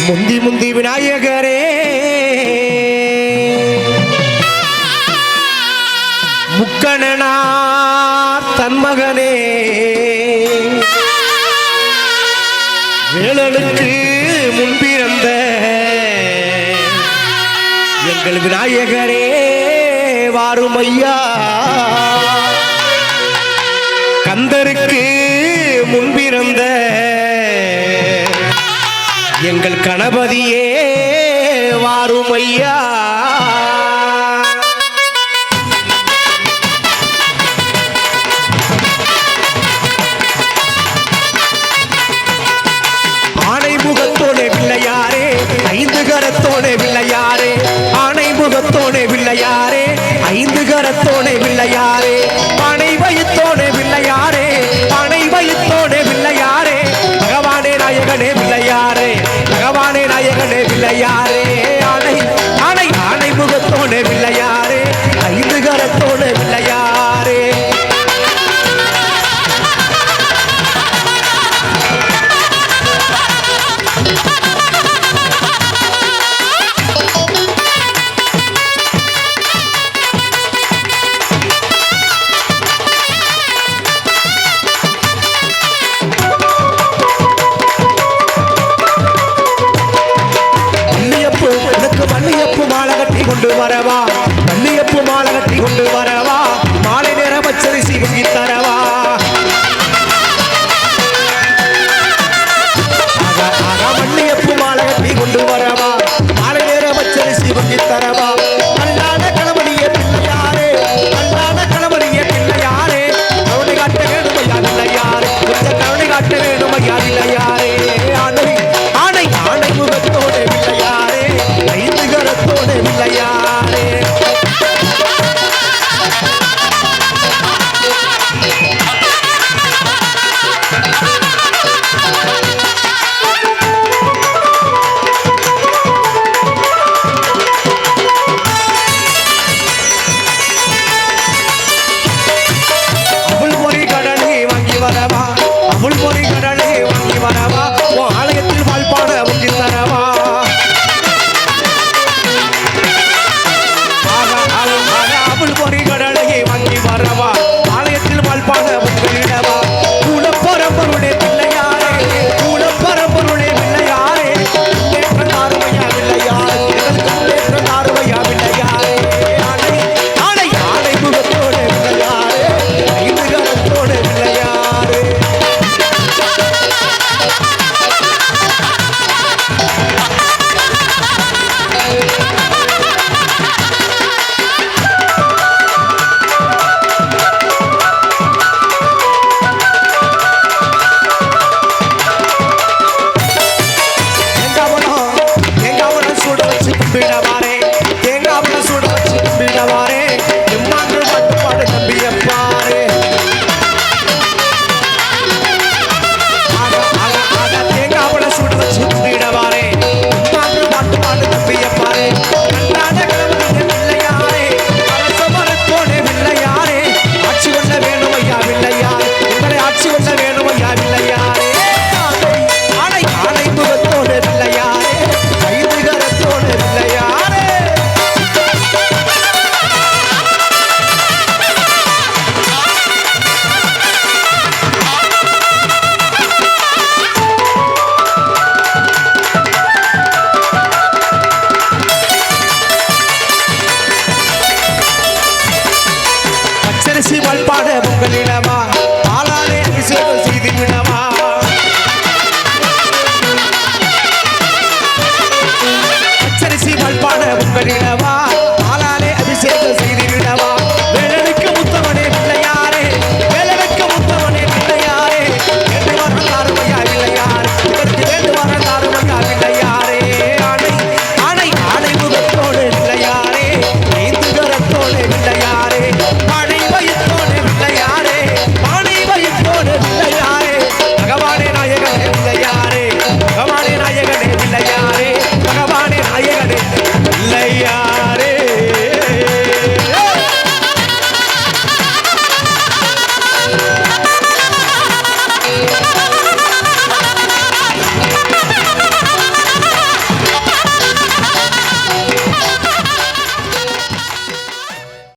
முந்தி முந்தி விநாயகரே. முக்கணனா தன்மகனே. வேலனுக்கு முன்பிருந்த எங்கள் விநாயகரே வாரும் ஐயா கந்தருக்கு முன்பிருந்த எங்கள் கணபதியே வாருமையா. ஐயா ஆனை பிள்ளையாரே ஐந்து கரத்தோனே பிள்ளையாரே. ஆனை முகத்தோனே பிள்ளையாரே ஐந்து கரத்தோனே பிள்ளையாரே. பனை வயித்தோனே பிள்ளையாரே பனை வயித்தோனே பிள்ளையாரே. பகவானே நாயகனே பிள்ளையாரே. நாயகனே கொண்டு வரவா? மல்லியப்பு மாலை கட்டி கொண்டு வரவா? மாலை நேர பச்சரிசி வாங்கி தரவா? ஆகா, ஆகா, மல்லியப்பு மாலை கட்டி கொண்டு வரவா? மாலை நேர பச்சரிசி வாங்கி தரவா? புல் பொறி বিনা பெருசி வாழ்பாட